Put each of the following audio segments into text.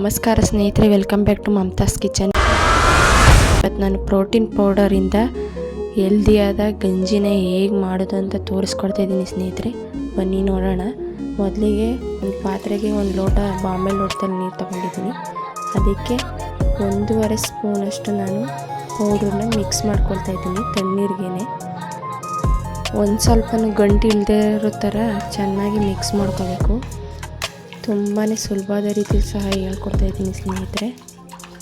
ನಮಸ್ಕಾರ ಸ್ನೇಹಿತರೆ welcome back to Mamata's kitchen ಇವತ್ತು ನಾನು ಪ್ರೋಟೀನ್ ಪೌಡರಿಂದ ಹೆಲ್ದಿಯಾದ ಗಂಜಿನ ಹೇಗೆ ಮಾಡೋದು ಅಂತ ತೋರಿಸ್ಕೊಡ್ತಾ ಇದ್ದೀನಿ ಸ್ನೇಹಿತರೆ. ಬನ್ನಿ ನೋಡೋಣ. ಮೊದಲಿಗೆ ಒಂದು ಪಾತ್ರೆಗೆ ಒಂದು ಲೋಟ ಬಾಂಬೆ ಲೋಟದಲ್ಲಿ ನೀರು ತೊಗೊಂಡಿದ್ದೀನಿ. ಅದಕ್ಕೆ ಒಂದೂವರೆ ಸ್ಪೂನಷ್ಟು ನಾನು ಪೌಡ್ರನ್ನ ಮಿಕ್ಸ್ ಮಾಡ್ಕೊಳ್ತಾ ಇದ್ದೀನಿ ತಣ್ಣೀರಿಗೇನೆ. ಒಂದು ಸ್ವಲ್ಪನೂ ಗಂಟು ಇಲ್ಲದೆ ಇರೋ ಥರ ಚೆನ್ನಾಗಿ ಮಿಕ್ಸ್ ಮಾಡ್ಕೋಬೇಕು. ತುಂಬಾ ಸುಲಭದ ರೀತಿಯಲ್ಲಿ ಸಹ ಹೇಳ್ಕೊಡ್ತಾ ಇದ್ದೀನಿ ಸ್ನೇಹಿತರೆ.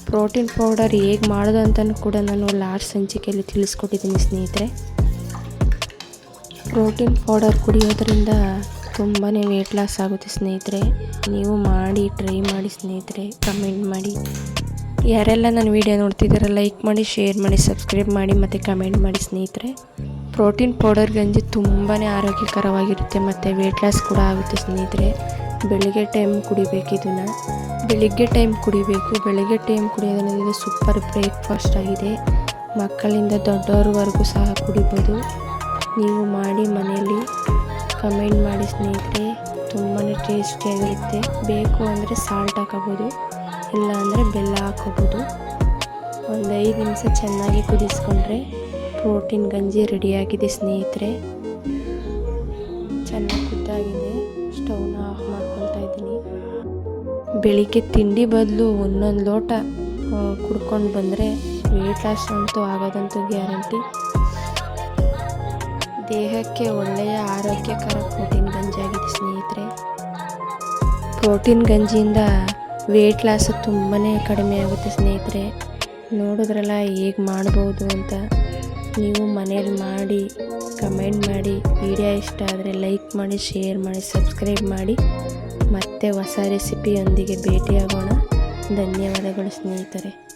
ಪ್ರೋಟೀನ್ ಪೌಡರ್ ಹೇಗೆ ಮಾಡೋದು ಅಂತಲೂ ಕೂಡ ನಾನು ಲಾಸ್ಟ್ ಸಂಚಿಕೆಯಲ್ಲಿ ತಿಳಿಸ್ಕೊಟ್ಟಿದ್ದೀನಿ ಸ್ನೇಹಿತರೆ. ಪ್ರೋಟೀನ್ ಪೌಡರ್ ಕುಡಿಯೋದ್ರಿಂದ ತುಂಬಾ ವೆಯ್ಟ್ ಲಾಸ್ ಆಗುತ್ತೆ ಸ್ನೇಹಿತರೆ. ನೀವು ಮಾಡಿ ಟ್ರೈ ಮಾಡಿ ಸ್ನೇಹಿತರೆ ಕಮೆಂಟ್ ಮಾಡಿ. ಯಾರೆಲ್ಲ ನನ್ನ ವಿಡಿಯೋ ನೋಡ್ತಿದ್ದೀರ ಲೈಕ್ ಮಾಡಿ ಶೇರ್ ಮಾಡಿ ಸಬ್ಸ್ಕ್ರೈಬ್ ಮಾಡಿ ಮತ್ತು ಕಮೆಂಟ್ ಮಾಡಿ ಸ್ನೇಹಿತರೆ. ಪ್ರೋಟೀನ್ ಪೌಡರ್ ಗಂಜಿ ತುಂಬಾ ಆರೋಗ್ಯಕರವಾಗಿರುತ್ತೆ ಮತ್ತು ವೆಯ್ಟ್ ಲಾಸ್ ಕೂಡ ಆಗುತ್ತೆ ಸ್ನೇಹಿತರೆ. ಬೆಳಿಗ್ಗೆ ಟೈಮ್ ಕುಡಿಬೇಕು ಇದನ್ನು. ಬೆಳಿಗ್ಗೆ ಟೈಮ್ ಕುಡಿಬೇಕು. ಬೆಳಿಗ್ಗೆ ಟೈಮ್ ಕುಡಿಯೋದ್ರಿಂದ ಇದು ಸೂಪರ್ ಬ್ರೇಕ್ಫಾಸ್ಟ್ ಆಗಿದೆ. ಮಕ್ಕಳಿಂದ ದೊಡ್ಡವ್ರವರೆಗೂ ಸಹ ಕುಡಿಬೋದು. ನೀವು ಮಾಡಿ ಮನೆಯಲ್ಲಿ ಕಮೆಂಟ್ ಮಾಡಿ ಸ್ನೇಹಿತರೆ. ತುಂಬಾ ಟೇಸ್ಟಿಯಾಗಿರುತ್ತೆ ಬೇಕು ಅಂದರೆ ಸಾಲ್ಟ್ ಹಾಕೋಬೋದು. ಇಲ್ಲ ಅಂದರೆ ಬೆಲ್ಲ ಹಾಕೋಬೋದು. ಒಂದು ಐದು ನಿಮಿಷ ಚೆನ್ನಾಗಿ ಕುದಿಸ್ಕೊಂಡ್ರೆ ಪ್ರೋಟೀನ್ ಗಂಜಿ ರೆಡಿಯಾಗಿದೆ ಸ್ನೇಹಿತರೆ. ಚೆನ್ನಾಗಿ ಕುದ್ದಾಗಿದೆ. ಸ್ಟವ್ನ ಆಫ್ ಮಾಡ್ಕೊಳ್ತಾ ಇದ್ದೀನಿ. ಬೆಳಿಗ್ಗೆ ತಿಂಡಿ ಬದಲು ಒಂದೊಂದು ಲೋಟ ಕುಡ್ಕೊಂಡು ಬಂದರೆ ವೆಯ್ಟ್ ಲಾಸ್ ಅಂತೂ ಆಗೋದಂತೂ ಗ್ಯಾರಂಟಿ. ದೇಹಕ್ಕೆ ಒಳ್ಳೆಯ ಆರೋಗ್ಯಕರ ಪ್ರೋಟೀನ್ ಗಂಜಿ ಆಗಿದೆ ಸ್ನೇಹಿತರೆ. ಪ್ರೋಟೀನ್ ಗಂಜಿಯಿಂದ ವೆಯ್ಟ್ ಲಾಸ್ ತುಂಬಾ ಕಡಿಮೆ ಆಗುತ್ತೆ ಸ್ನೇಹಿತರೆ. ನೋಡಿದ್ರಲ್ಲ ಹೇಗೆ ಮಾಡ್ಬೋದು ಅಂತ. ನೀವು ಮನೇಲಿ ಮಾಡಿ ಕಮೆಂಟ್ ಮಾಡಿ. ವಿಡಿಯೋ ಇಷ್ಟ ಆದರೆ ಲೈಕ್ ಮಾಡಿ, ಶೇರ್ ಮಾಡಿ, ಸಬ್ಸ್ಕ್ರೈಬ್ ಮಾಡಿ. ಮತ್ತೆ ಹೊಸ ರೆಸಿಪಿಯೊಂದಿಗೆ ಭೇಟಿಯಾಗೋಣ. ಧನ್ಯವಾದಗಳು ಸ್ನೇಹಿತರೆ.